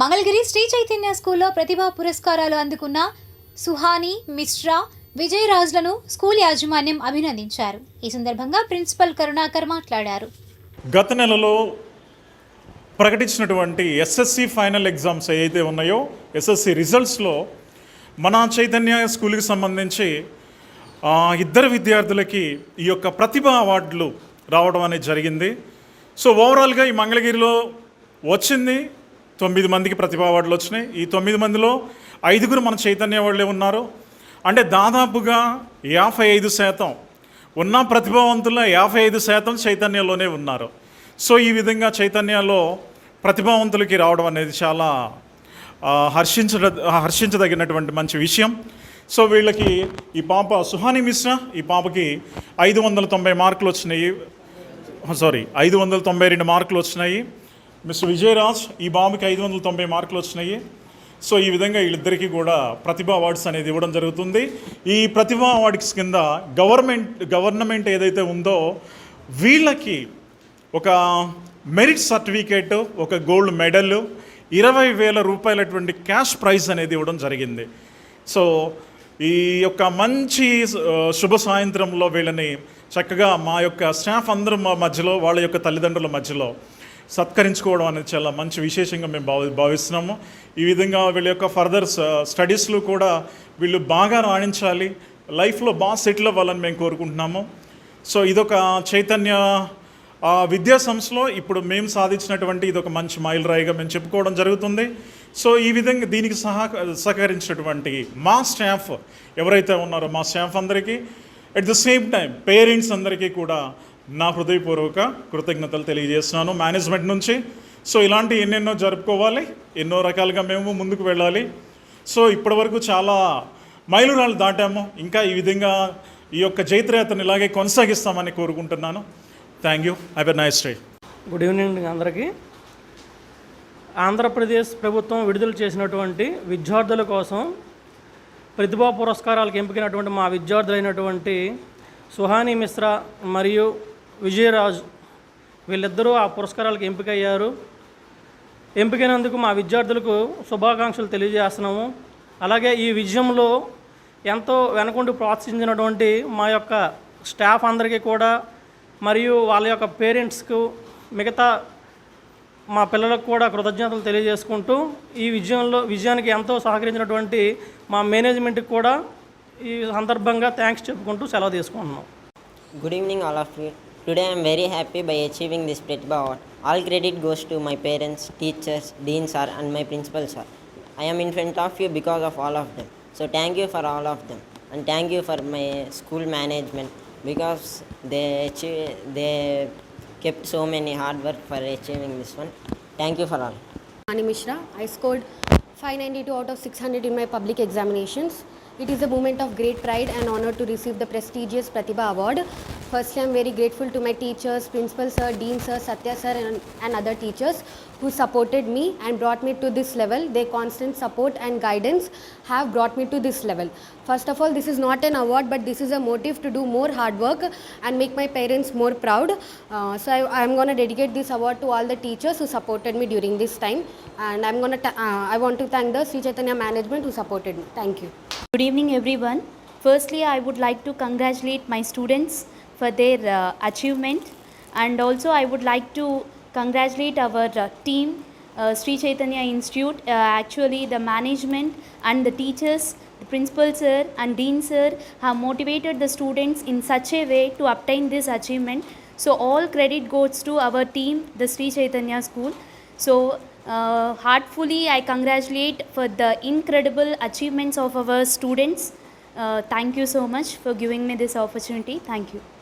మంగళగిరి శ్రీ చైతన్య స్కూల్లో ప్రతిభా పురస్కారాలు అందుకున్న సుహాని మిశ్రా విజయరాజులను స్కూల్ యాజమాన్యం అభినందించారు. ఈ సందర్భంగా ప్రిన్సిపల్ కరుణాకర్ మాట్లాడారు. గత నెలలో ప్రకటించినటువంటి ఎస్ఎస్సి ఫైనల్ ఎగ్జామ్స్ ఏవైతే ఉన్నాయో ఎస్ఎస్సి రిజల్ట్స్లో మన చైతన్య స్కూల్కి సంబంధించి ఇద్దరు విద్యార్థులకి ఈ యొక్క ప్రతిభ అవార్డులు రావడం అనేది జరిగింది. సో ఓవరాల్గా ఈ మంగళగిరిలో వచ్చింది. తొమ్మిది మందికి ప్రతిభ అవార్డులు వచ్చినాయి. ఈ తొమ్మిది మందిలో ఐదుగురు మన చైతన్య వాళ్ళే ఉన్నారు. అంటే దాదాపుగా యాభై ఐదు శాతం ఉన్న ప్రతిభావంతుల యాభై ఐదు శాతం చైతన్యలోనే ఉన్నారు. సో ఈ విధంగా చైతన్యలో ప్రతిభావంతులకి రావడం అనేది చాలా హర్షించ హర్షించదగినటువంటి మంచి విషయం. సో వీళ్ళకి ఈ పాప సుహాని మిశ్రా ఈ పాపకి ఐదు వందల తొంభై మార్కులు వచ్చినాయి. సారీ ఐదు వందల తొంభై రెండు మార్కులు వచ్చినాయి. మిస్టర్ విజయరాజ్ ఈ బాబుకి ఐదు వందల తొంభై మార్కులు వచ్చినాయి. సో ఈ విధంగా వీళ్ళిద్దరికీ కూడా ప్రతిభా అవార్డ్స్ అనేది ఇవ్వడం జరుగుతుంది. ఈ ప్రతిభా అవార్డ్స్ కింద గవర్నమెంట్ గవర్నమెంట్ ఏదైతే ఉందో వీళ్ళకి ఒక మెరిట్ సర్టిఫికేట్ ఒక గోల్డ్ మెడల్ ఇరవై వేల రూపాయలటువంటి క్యాష్ ప్రైజ్ అనేది ఇవ్వడం జరిగింది. సో ఈ యొక్క మంచి శుభ సాయంత్రంలో వీళ్ళని చక్కగా మా యొక్క స్టాఫ్ అందరం మా మధ్యలో వాళ్ళ యొక్క తల్లిదండ్రుల మధ్యలో సత్కరించుకోవడం అనేది చాలా మంచి విశేషంగా మేము భావి భావిస్తున్నాము. ఈ విధంగా వీళ్ళ యొక్క ఫర్దర్ స్టడీస్లో కూడా వీళ్ళు బాగా రాణించాలి. లైఫ్లో బాగా సెటిల్ అవ్వాలని మేము కోరుకుంటున్నాము. సో ఇదొక చైతన్య విద్యా సంస్థలో ఇప్పుడు మేము సాధించినటువంటి ఇది ఒక మంచి మైలురాయిగా మేము చెప్పుకోవడం జరుగుతుంది. సో ఈ విధంగా దీనికి సహా సహకరించినటువంటి మా స్టాఫ్ ఎవరైతే ఉన్నారో మా స్టాఫ్ అందరికీ at the same time parents అందరికీ కూడా నా హృదయపూర్వక కృతజ్ఞతలు తెలియజేస్తున్నాను మేనేజ్మెంట్ నుంచి. సో ఇలాంటి ఎన్నెన్నో జరుపుకోవాలి ఎన్నో రకాలుగా మేము ముందుకు వెళ్ళాలి. సో ఇప్పటివరకు చాలా మైలురాళ్ళు దాటాము. ఇంకా ఈ విధంగా ఈ యొక్క జైత్రయాత్రను ఇలాగే కొనసాగిస్తామని కోరుకుంటున్నాను. Thank you have a nice day good evening అందరికీ. ఆంధ్రప్రదేశ్ ప్రభుత్వం విడుదల చేసినటువంటి విద్యార్థుల కోసం ప్రతిభా పురస్కారాలకు ఎంపికైనటువంటి మా విద్యార్థులైనటువంటి సుహాని మిశ్రా మరియు విజయరాజు. వీళ్ళిద్దరూ ఆ పురస్కారాలకు ఎంపికయ్యారు. ఎంపికైనందుకు మా విద్యార్థులకు శుభాకాంక్షలు తెలియజేస్తున్నాము. అలాగే ఈ విజయంలో ఎంతో వెనకుండి ప్రోత్సహించినటువంటి మా యొక్క స్టాఫ్ అందరికీ కూడా మరియు వాళ్ళ యొక్క పేరెంట్స్కు మిగతా మా పిల్లలకు కూడా కృతజ్ఞతలు తెలియజేసుకుంటూ ఈ విజయంలో విజయానికి ఎంతో సహకరించినటువంటి మా మేనేజ్మెంట్కి కూడా ఈ సందర్భంగా థ్యాంక్స్ చెప్పుకుంటూ సెలవు తీసుకుంటున్నాం. Good evening all of you. Today I am very happy by achieving this Pratibha Award. All credit goes to my parents, teachers, dean sir, and my principal sir. I am in front of you because of all of them. So thank you for all of them, and thank you for my school management because they achieve, they kept so many hard work for achieving this one. Thank you for all. Ani Mishra. I scored 592 out of 600 in my public examinations. It is a moment of great pride and honor to receive the prestigious Pratibha Award. Firstly, I am very grateful to my teachers, Principal Sir, Dean Sir, Satya Sir, and, and other teachers who supported me and brought me to this level. Their constant support and guidance have brought me to this level. First of all, this is not an award, but this is a motive to do more hard work and make my parents more proud. Uh, so I am going to dedicate this award to all the teachers who supported me during this time, and I'm going to. Uh, I want to thank the Sri Chaitanya management who supported me. Thank you. Good evening, everyone. Firstly, I would like to congratulate my students for their uh, achievement, and also I would like to congratulate our uh, team, uh, Sri Chaitanya Institute. Actually, the management and the teachers, the principal sir and dean sir have motivated the students in such a way to obtain this achievement. So all credit goes to our team, the Sri Chaitanya School. So uh, heartfully, I congratulate for the incredible achievements of our students. Uh, thank you so much for giving me this opportunity. Thank you.